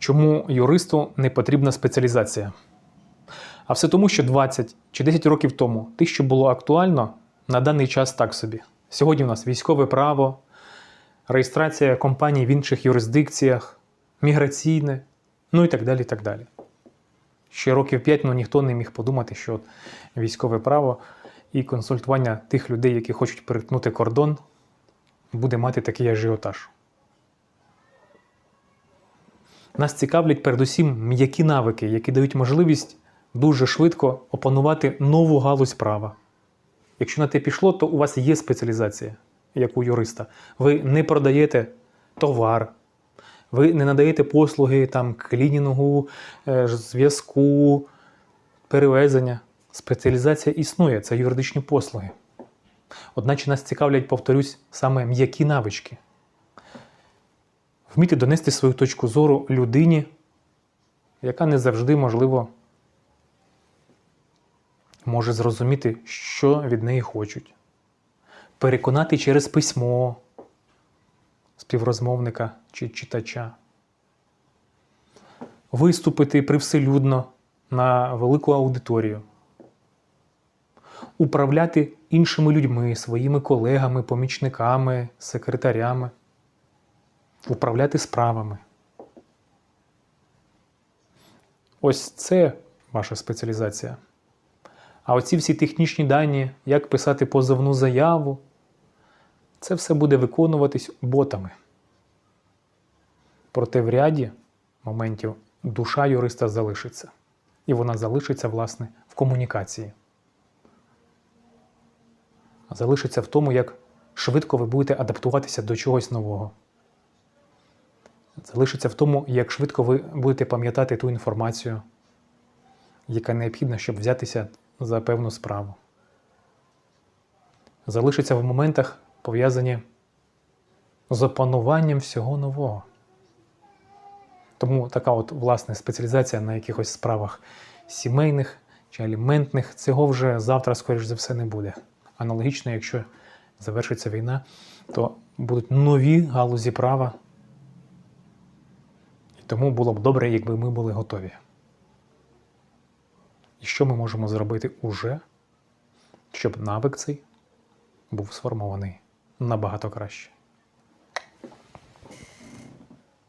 Чому юристу не потрібна спеціалізація? А все тому, що 20 чи 10 років тому те, що було актуально, на даний час так собі. Сьогодні в нас військове право, реєстрація компаній в інших юрисдикціях, міграційне, ну і так далі. так далі. Ще років 5 ну, ніхто не міг подумати, що от військове право і консультування тих людей, які хочуть перетнути кордон, буде мати такий ажіотаж. Нас цікавлять передусім м'які навики, які дають можливість дуже швидко опанувати нову галузь права. Якщо на те пішло, то у вас є спеціалізація, як у юриста. Ви не продаєте товар, ви не надаєте послуги там, клінінгу, е, зв'язку, перевезення. Спеціалізація існує, це юридичні послуги. Одначе нас цікавлять, повторюсь, саме м'які навички. Вміти донести свою точку зору людині, яка не завжди, можливо, може зрозуміти, що від неї хочуть. Переконати через письмо співрозмовника чи читача. Виступити привселюдно на велику аудиторію. Управляти іншими людьми, своїми колегами, помічниками, секретарями. Управляти справами. Ось це ваша спеціалізація. А оці всі технічні дані, як писати позовну заяву, це все буде виконуватись ботами. Проте в ряді моментів душа юриста залишиться. І вона залишиться, власне, в комунікації. Залишиться в тому, як швидко ви будете адаптуватися до чогось нового. Залишиться в тому, як швидко ви будете пам'ятати ту інформацію, яка необхідна, щоб взятися за певну справу. Залишиться в моментах, пов'язані з опануванням всього нового. Тому така от власне спеціалізація на якихось справах сімейних чи аліментних, цього вже завтра, скоріш за все, не буде. Аналогічно, якщо завершиться війна, то будуть нові галузі права. Тому було б добре, якби ми були готові. І що ми можемо зробити уже, щоб навик цей був сформований набагато краще.